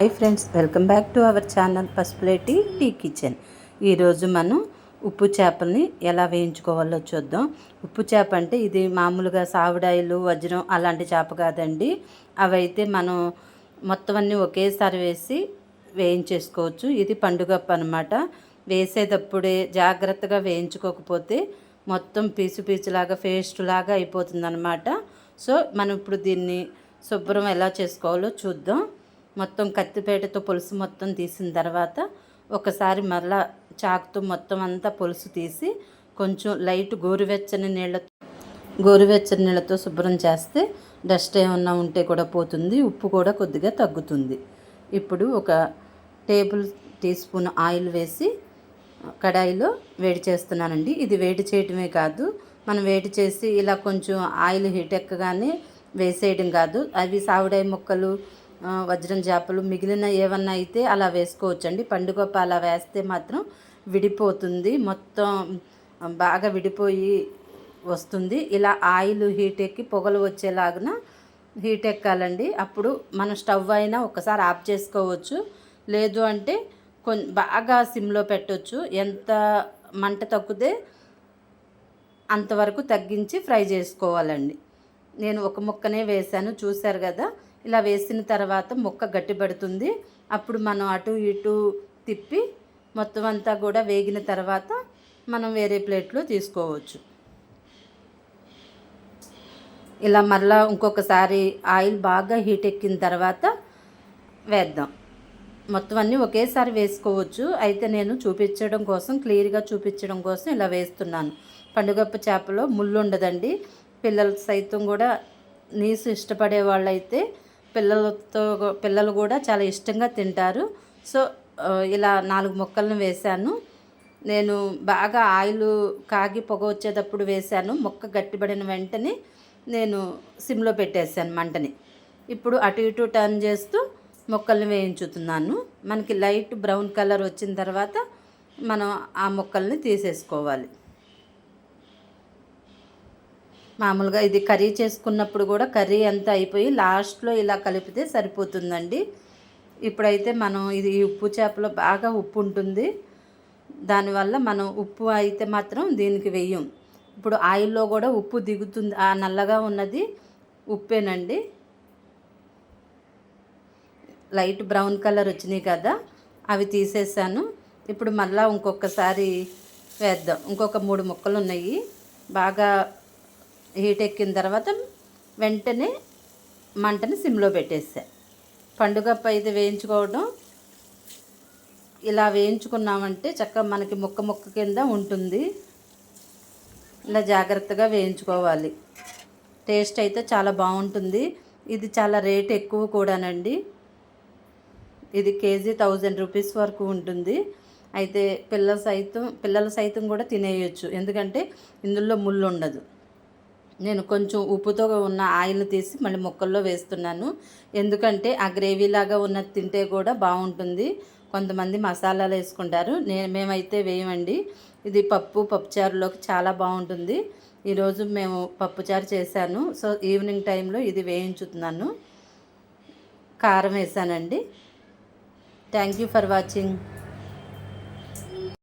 Hi friends welcome back to our channel Pasupuleti T kitchen ఈరోజు మనం ఉప్పు చేపల్ని ఎలా వేయించుకోవాలో చూద్దాం. ఉప్పు చేప అంటే ఇది మామూలుగా సావిడాయిలు వజ్రం అలాంటి చేప కాదండి. అవైతే మనం మొత్తం అన్నీ ఒకేసారి వేసి వేయించేసుకోవచ్చు. ఇది పండుగప్ప అనమాట వేసేటప్పుడే జాగ్రత్తగా వేయించుకోకపోతే మొత్తం పీసు పీచులాగా పేస్ట్ లాగా అయిపోతుంది అనమాట సో మనం ఇప్పుడు దీన్ని శుభ్రం ఎలా చేసుకోవాలో చూద్దాం. మొత్తం కత్తిపేటతో పులుసు మొత్తం తీసిన తర్వాత ఒకసారి మరలా చాకుతో మొత్తం అంతా పులుసు తీసి కొంచెం లైట్ గోరువెచ్చని నీళ్ళతో గోరువెచ్చని నీళ్ళతో శుభ్రం చేస్తే డస్ట్ ఏమన్నా ఉంటే కూడా పోతుంది ఉప్పు కూడా కొద్దిగా తగ్గుతుంది. ఇప్పుడు ఒక టేబుల్ టీ స్పూన్ ఆయిల్ వేసి కడాయిలో వేడి చేస్తున్నానండి. ఇది వేడి చేయటమే కాదు మనం వేడి చేసి ఇలా కొంచెం ఆయిల్ హీట్ ఎక్కగానే వేసేయడం కాదు. అవి సావిడాయి ముక్కలు వజ్రం చేపలు మిగిలిన ఏమన్నా అయితే అలా వేసుకోవచ్చండి. పండుగప్ప అలా వేస్తే మాత్రం విడిపోతుంది. మొత్తం బాగా విడిపోయి వస్తుంది. ఇలా ఆయిల్ హీట్ ఎక్కి పొగలు వచ్చేలాగా హీట్ ఎక్కాలండి. అప్పుడు మనం స్టవ్ అయినా ఒకసారి ఆఫ్ చేసుకోవచ్చు. లేదు అంటే కొంచెం బాగా సిమ్లో పెట్టవచ్చు ఎంత మంట తగ్గితే అంతవరకు తగ్గించి ఫ్రై చేసుకోవాలండి. నేను ఒక ముక్కనే వేశాను. చూశారు కదా? ఇలా వేసిన తర్వాత ముక్క గట్టిపడుతుంది అప్పుడు మనం అటు ఇటు తిప్పి మొత్తం అంతా కూడా వేగిన తర్వాత మనం వేరే ప్లేట్లో తీసుకోవచ్చు. ఇలా మళ్ళా ఇంకొకసారి ఆయిల్ బాగా హీట్ ఎక్కిన తర్వాత వేద్దాం. మొత్తం అన్నీ ఒకేసారి వేసుకోవచ్చు. అయితే నేను చూపించడం కోసం క్లియర్గా చూపించడం కోసం ఇలా వేస్తున్నాను. పండుగప్ప చేపలో ముళ్ళు ఉండదండి. పిల్లలు సైతం కూడా నీసు ఇష్టపడే వాళ్ళైతే పిల్లలతో పిల్లలు కూడా చాలా ఇష్టంగా తింటారు. సో ఇలా నాలుగు ముక్కలను వేశాను. నేను బాగా ఆయిల్ కాగి పొగ వచ్చేటప్పుడు వేశాను. మొక్క గట్టిపడిన వెంటనే నేను సిమ్లో పెట్టేశాను మంటని. ఇప్పుడు అటు ఇటు టర్న్ చేస్తూ మొక్కల్ని వేయించుతున్నాను. మనకి లైట్ బ్రౌన్ కలర్ వచ్చిన తర్వాత మనం ఆ మొక్కల్ని తీసేసుకోవాలి. మామూలుగా ఇది కర్రీ చేసుకున్నప్పుడు కూడా కర్రీ అంతా అయిపోయి లాస్ట్లో ఇలా కలిపితే సరిపోతుందండి. ఇప్పుడైతే మనం ఇది ఉప్పు చేపలో బాగా ఉప్పు ఉంటుంది. దానివల్ల మనం ఉప్పు అయితే మాత్రం దీనికి వెయ్యం ఇప్పుడు ఆయిల్లో కూడా ఉప్పు దిగుతుంది. ఆ నల్లగా ఉన్నది ఉప్పేనండి. లైట్ బ్రౌన్ కలర్ వచ్చినాయి కదా అవి తీసేసాను. ఇప్పుడు మళ్ళీ ఇంకొకసారి వేద్దాం. ఇంకొక మూడు ముక్కలు ఉన్నాయి. బాగా హీట్ ఎక్కిన తర్వాత వెంటనే మంటని సిమ్లో పెట్టేసా. పండుగప్ప అయితే వేయించుకోవడం ఇలా వేయించుకున్నామంటే చక్కగా మనకి ముక్క ముక్క కింద ఉంటుంది. ఇలా జాగ్రత్తగా వేయించుకోవాలి. టేస్ట్ అయితే చాలా బాగుంటుంది. ఇది చాలా రేట్ ఎక్కువ కూడానండి. ఇది కేజీ థౌజండ్ రూపీస్ వరకు ఉంటుంది. అయితే పిల్లల సైతం పిల్లల సైతం కూడా తినేయచ్చు. ఎందుకంటే ఇందులో ముళ్ళు ఉండదు నేను కొంచెం ఉప్పుతో ఉన్న ఆయిల్ని తీసి మళ్ళీ ముక్కల్లో వేస్తున్నాను. ఎందుకంటే ఆ గ్రేవీ లాగా ఉన్నది తింటే కూడా బాగుంటుంది. కొంతమంది మసాలాలు వేసుకుంటారు. నేను మేమైతే వేయమండి. ఇది పప్పు పప్పుచారులోకి చాలా బాగుంటుంది. ఈరోజు మేము పప్పుచారు చేశాను. సో ఈవినింగ్ టైంలో ఇది వేయించుతున్నాను. కారం వేసానండి. Thank you for watching.